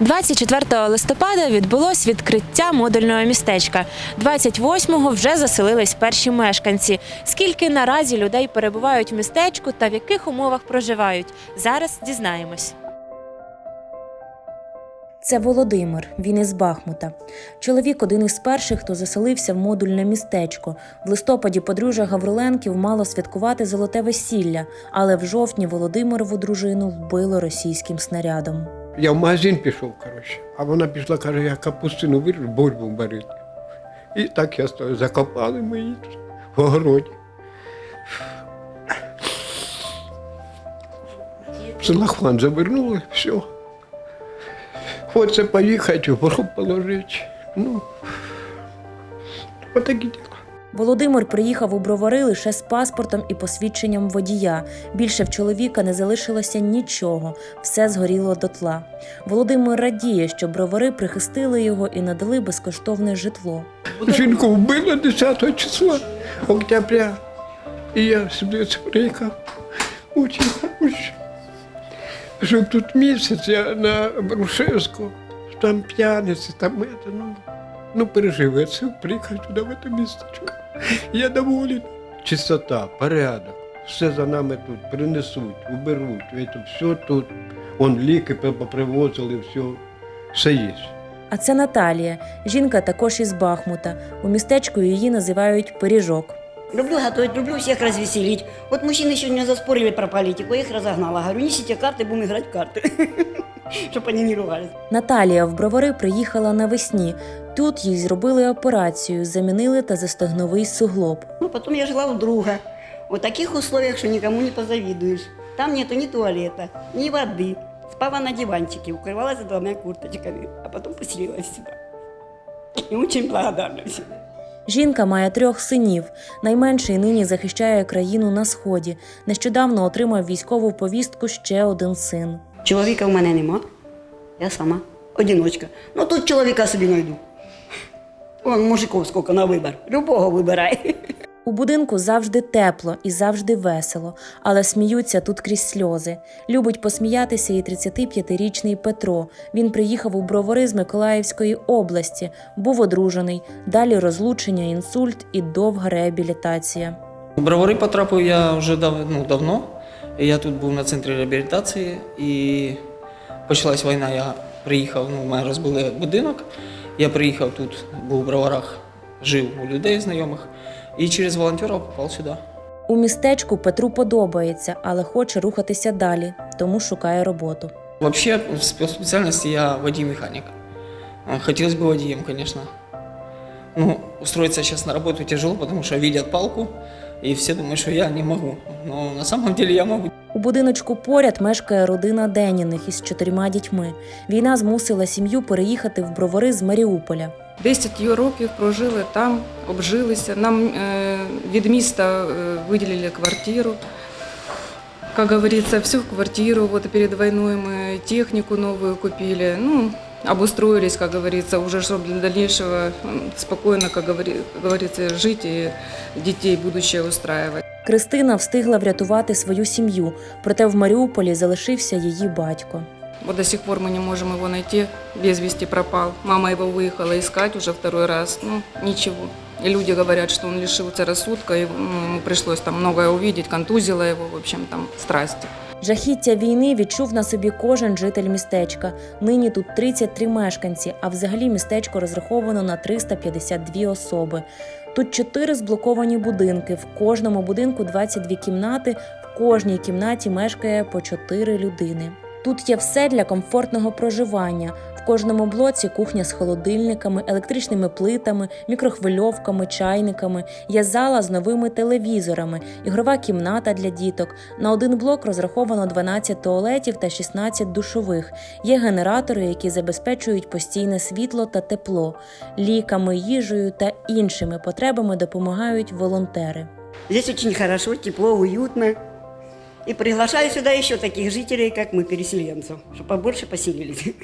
24 листопада відбулось відкриття модульного містечка. 28-го вже заселились перші мешканці. Скільки наразі людей перебувають в містечку та в яких умовах проживають? Зараз дізнаємось. Це Володимир, він із Бахмута. Чоловік один із перших, хто заселився в модульне містечко. В листопаді подружжя Гавриленків мало святкувати золоте весілля, але в жовтні Володимирову дружину вбило російським снарядом. Я в магазин пішов, коротше, а вона пішла, каже, я капустину виріжу, бульбу варити. І так я стою, закопали ми її в огороді. Целлофан завернули, все. Хочеться поїхати, в гроб положити. Ну, отакі діла. Володимир приїхав у бровари лише з паспортом і посвідченням водія. Більше в чоловіка не залишилося нічого, все згоріло дотла. Володимир радіє, що бровари прихистили його і надали безкоштовне житло. Жінку вбили 10 числа октября. І я сюди приїхав. Жив тут місяць, я на Брушевську, там п'яниці, там ну, ну переживеться, приїхав туди в це містечко. Я доволен. Чистота, порядок, все за нами тут принесуть, уберуть, это, все тут. Он ліки привозили, все, все є. А це Наталія. Жінка також із Бахмута. У містечку її називають пиріжок. Люблю готовить, люблю всех развеселить. Вот мужчины сегодня заспорили про политику, я их разогнала. Говорю, несите карты, будем играть в карты. Чтобы они не ругались. Наталія в бровари приїхала навесні. Тут їй зробили операцію, замінили та застогновий суглоб. Ну, потом я жила у друга. В таких условиях, что никому не позавидуешь. Там нету ни туалета, ни воды. Спала на диванчике, укрывалась двумя курточками, а потом поселилась сюда. И очень благодарна всем. Жінка має трьох синів. Найменший нині захищає країну на сході. Нещодавно отримав військову повістку ще один син. Чоловіка в мене нема. Я сама. Одиночка. Ну тут чоловіка собі знайду. Вон мужиков скільки на вибір. Любого вибирай. У будинку завжди тепло і завжди весело, але сміються тут крізь сльози. Любить посміятися і 35-річний Петро. Він приїхав у бровари з Миколаївської області, був одружений, далі розлучення, інсульт і довга реабілітація. У Бровари потрапив я вже дав, ну, давно. Я тут був на центрі реабілітації і почалась війна. Я приїхав, ну, мене розбили будинок. Я приїхав тут, був у Броварах, жив у людей знайомих і через волонтера попав сюди. У містечку Петру подобається, але хоче рухатися далі, тому шукає роботу. Вообще, по специальности я водій-механик. А, Хотелось бы водием, конечно. Ну, устроиться сейчас на работу тяжело, потому что видят палку, и все думают, что я не могу. Но на самом деле я могу. У будиночку поряд мешкає родина Деніних із чотирма дітьми. Війна змусила сім'ю переїхати в бровари з Маріуполя. 10 років прожили там, обжилися. Нам е, від міста е, виділили квартиру. Как говорится, всю квартиру. Вот перед войной мы технику новую купили. Ну, обустроились, как говорится, уже чтобы для дальнейшего м, спокойно, как говори- как говорится, жить и детей будущее устраивать. Кристина встигла врятувати свою сім'ю, проте в Маріуполі залишився її батько. Вот до сих пор мы не можем его найти, без вести пропал. Мама его выехала искать уже второй раз, ну, ничего. И люди говорят, что он лишился рассудка, и ну, ему пришлось там многое увидеть, контузило его, в общем, там, страсти. Жахіття війни відчув на собі кожен житель містечка. Нині тут 33 мешканці, а взагалі містечко розраховано на 352 особи. Тут чотири зблоковані будинки. В кожному будинку 22 кімнати, в кожній кімнаті мешкає по 4 людини. Тут є все для комфортного проживання. В кожному блоці кухня з холодильниками, електричними плитами, мікрохвильовками, чайниками. Є зала з новими телевізорами, ігрова кімната для діток. На один блок розраховано 12 туалетів та 16 душових. Є генератори, які забезпечують постійне світло та тепло. Ліками, їжею та іншими потребами допомагають волонтери. Здесь очень хорошо, тепло, уютно. И приглашаю сюда еще таких жителей, как мы, переселенцев, чтобы побольше поселились.